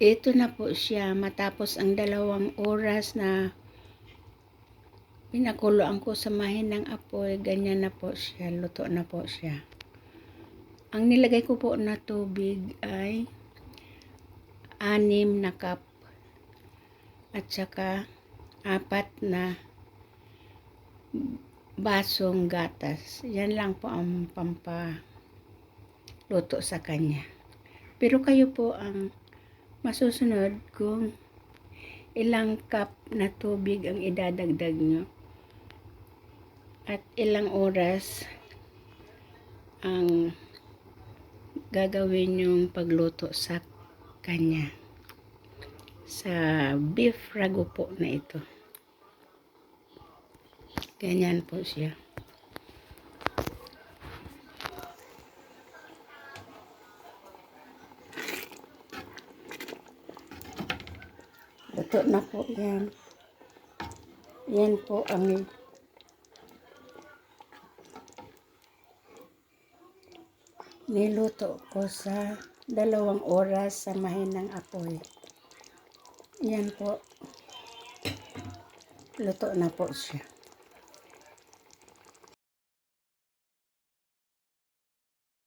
Ito na po siya matapos ang dalawang oras na pinakuloan ko sa mahinang apoy. Ganyan na po siya. Luto na po siya. Ang nilagay ko po na tubig ay anim na cup at saka apat na basong gatas. Yan lang po ang pampa luto sa kanya. Pero kayo po ang masusunod kung ilang cup na tubig ang idadagdag nyo at ilang oras ang gagawin yung pagluto sa kanya. Sa beef ragu po na ito. Ganyan po siya Luto na po yan. Yan po ang niluto ko sa dalawang oras sa mahinang apoy. Yan po. Luto na po siya.